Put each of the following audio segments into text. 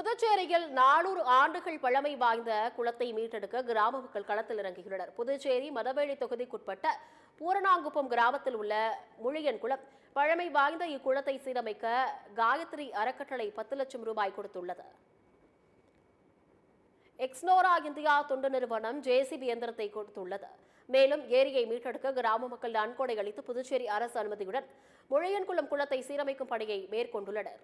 புதுச்சேரியில் நானூறு ஆண்டுகள் பழமை வாய்ந்த குளத்தை மீட்டெடுக்க கிராம மக்கள் களத்தில் இறங்குகின்றனர். புதுச்சேரி மதவேலி தொகுதிக்குட்பட்ட பூரணாங்குப்பம் கிராமத்தில் உள்ள முழியன் குளம் பழமை வாய்ந்த இக்குளத்தை சீரமைக்க காயத்ரி அறக்கட்டளை பத்து லட்சம் ரூபாய் கொடுத்துள்ளது. எக்ஸ்னோரா இந்தியா தொண்டு நிறுவனம் ஜேசிபி இயந்திரத்தை கொடுத்துள்ளது. மேலும் ஏரியை மீட்டெடுக்க கிராம மக்கள் நன்கொடை அளித்து புதுச்சேரி அரசு அனுமதியுடன் முழையன்குளம் குளத்தை சீரமைக்கும் பணியை மேற்கொண்டுள்ளனர்.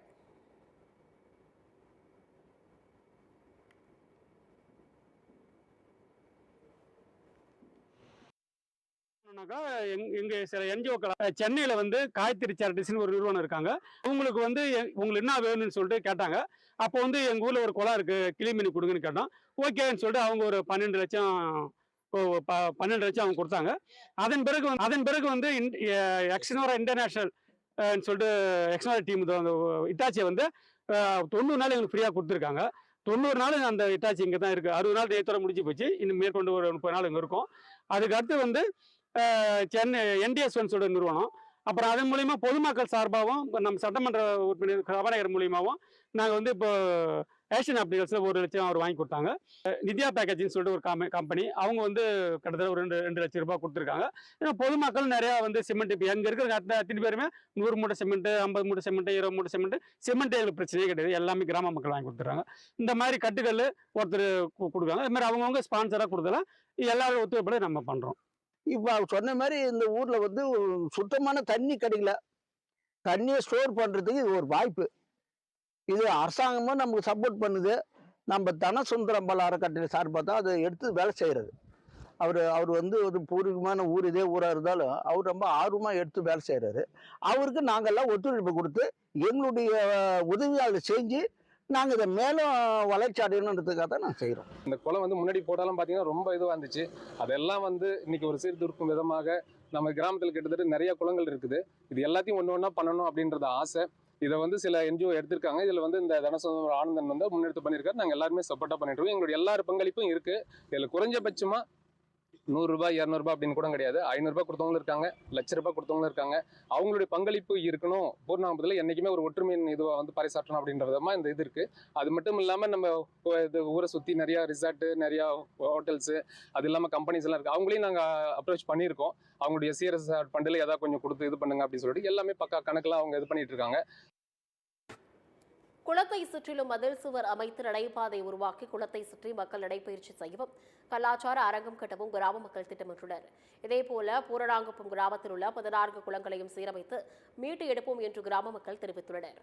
என்னன்னாக்கா எங் எங்க சில என்ஜிஓக்கள் சென்னையில வந்து காயத்ரி சேரிட்டிஸ்னு ஒரு நிறுவனம் இருக்காங்க. உங்களுக்கு வந்து உங்களுக்கு என்ன வேணும்னு சொல்லிட்டு கேட்டாங்க. அப்போ வந்து எங்க ஊர்ல ஒரு குளம் இருக்கு கிளீன் பண்ணி கொடுங்கன்னு கேட்டோம். ஓகேன்னு சொல்லிட்டு அவங்க ஒரு பன்னெண்டு லட்சம் ப- பன்னெண்டு லட்சம் அவங்க கொடுத்தாங்க. அதன் பிறகு வந்து அதன் பிறகு வந்து எக்ஸ்னோரா இன்டர்நேஷனல் சொல்லிட்டு எக்ஸ்னோரா டீம் இட்டாச்சியை வந்து தொண்ணூறு நாள் எங்களுக்கு ஃப்ரீயாக கொடுத்துருக்காங்க. தொண்ணூறு நாள் அந்த இட்டாச்சி இங்கே தான் இருக்குது அறுபது நாள் நேரத்தோட முடிஞ்சு போச்சு. இன்னும் மேற்கொண்டு ஒரு முப்பது நாள் இங்கே இருக்கும். அதுக்கு அடுத்து வந்து சென்னை என்டிஎஸ் ஒன்ஸோட நிறுவனம். அப்புறம் அதன் மூலிமா பொதுமக்கள் சார்பாகவும் இப்போ நம்ம சட்டமன்ற உறுப்பினர் சபாநாயகர் மூலியமாகவும் நாங்கள் வந்து இப்போ ஏஷியன் ஆப்டிகல்ஸில் ஒரு லட்சம் அவர் வாங்கி கொடுத்தாங்க. நித்யா பேக்கேஜின்னு சொல்லிட்டு ஒரு காம கம்பெனி அவங்க வந்து கிட்டத்தட்ட ஒரு ரெண்டு ரெண்டு லட்சம் ரூபாய் கொடுத்துருக்காங்க. ஏன்னா பொதுமக்கள் நிறையா வந்து சிமெண்ட் இப்போ எங்கே இருக்கிற அத்தனை அத்தனை பேருமே நூறு மூட்டை சிமெண்ட்டு ஐம்பது மூட்டை சிமெண்ட்டு இருபது மூட்டை சிமெண்ட்டு சிமெண்ட்டு எங்களுக்கு பிரச்சனையே கிடையாது. எல்லாமே கிராம மக்கள் வாங்கி கொடுத்துறாங்க. இந்த மாதிரி கட்டுகள் ஒருத்தர் கு- அது இது மாதிரி அவங்கவுங்க ஸ்பான்சராக கொடுத்தலாம் எல்லாரும் ஒத்துழைப்பில் நம்ம பண்ணுறோம் இப்போ சொன்ன மாதிரி இந்த ஊரில் வந்து சுத்தமான தண்ணி கிடைக்கல தண்ணியை ஸ்டோர் பண்ணுறதுக்கு இது ஒரு வாய்ப்பு. இது அரசாங்கமும் நமக்கு சப்போர்ட் பண்ணுது. நம்ம தனசுந்தரம் பல அறக்கட்டளை சார்பாக தான் அதை எடுத்து வேலை செய்கிறது அவர் அவர் வந்து ஒரு பூர்வீகமான ஊர் இதே ஊராக இருந்தாலும் அவர் ரொம்ப ஆர்வமாக எடுத்து வேலை செய்கிறாரு அவருக்கு நாங்கள்லாம் ஒத்துழைப்பு கொடுத்து எங்களுடைய உதவியாளர் செஞ்சு நாங்கள் இதை மேலும் வளர்ச்சி அடையணுன்றதுக்காக தான் நான் செய்கிறோம் இந்த குளம் வந்து முன்னாடி போட்டாலும் பார்த்தீங்கன்னா ரொம்ப இதுவாக இருந்துச்சு. அதெல்லாம் வந்து இன்னைக்கு ஒரு சீர்திருக்கும் விதமாக நம்ம கிராமத்தில் கிட்டத்தட்ட நிறைய குளங்கள் இருக்குது. இது எல்லாத்தையும் ஒன்று ஒன்றா பண்ணணும் அப்படின்றது ஆசை. இதை வந்து சில என்ஜிஓ எடுத்திருக்காங்க. இதில் வந்து இந்த தனசுந்தரம் ஆனந்தன் வந்து முன்னெடுத்து பண்ணியிருக்காரு. நாங்கள் எல்லாருமே சப்போர்ட்டாக பண்ணிட்டு இருக்கோம். எங்களுடைய எல்லார் பங்களிப்பும் இருக்குது இதில் குறைஞ்சபட்சமாக நூறுரூபா இரநூறுபா அப்படின்னு கூட கிடையாது. ஐநூறுரூபா கொடுத்தவங்களும் இருக்காங்க லட்ச ரூபாய் கொடுத்தவங்களும் இருக்காங்க. அவங்களுடைய பங்களிப்பு இருக்கணும். பூர்ணாம்பத்தில் என்றைக்குமே ஒரு ஒற்றுமையின் இதுவாக வந்து பறைசாற்றணும் அப்படின்ற விதமாக இந்த இது இருக்குது அது மட்டும் இல்லாமல் நம்ம இப்போ இது ஊரை சுற்றி நிறையா ரிசார்ட்டு நிறையா ஹோட்டல்ஸு அது இல்லாமல் கம்பெனிஸ் எல்லாம் இருக்குது அவங்களையும் நாங்கள் அப்ரோச் பண்ணியிருக்கோம். அவங்களுடைய சிஎஸ்ஆர் ஃபண்டில் ஏதாவது கொஞ்சம் கொடுத்து இது பண்ணுங்க அப்படின்னு சொல்லிட்டு எல்லாமே பக்கா கணக்கெலாம் அவங்க இது பண்ணிகிட்டு இருக்காங்க. குளத்தை சுற்றிலும் மதில் சுவர் அமைத்து நடைபாதை உருவாக்கி குளத்தை சுற்றி மக்கள் நடைபயிற்சி செய்யவும் கலாச்சார அரங்கம் கட்டவும் கிராம மக்கள் திட்டமிட்டுள்ளனர். இதேபோல பூரணாங்குப்பம் கிராமத்தில் உள்ள பதினான்கு குளங்களையும் சீரமைத்து மீட்டு எடுப்போம் என்று கிராம மக்கள் தெரிவித்துள்ளனர்.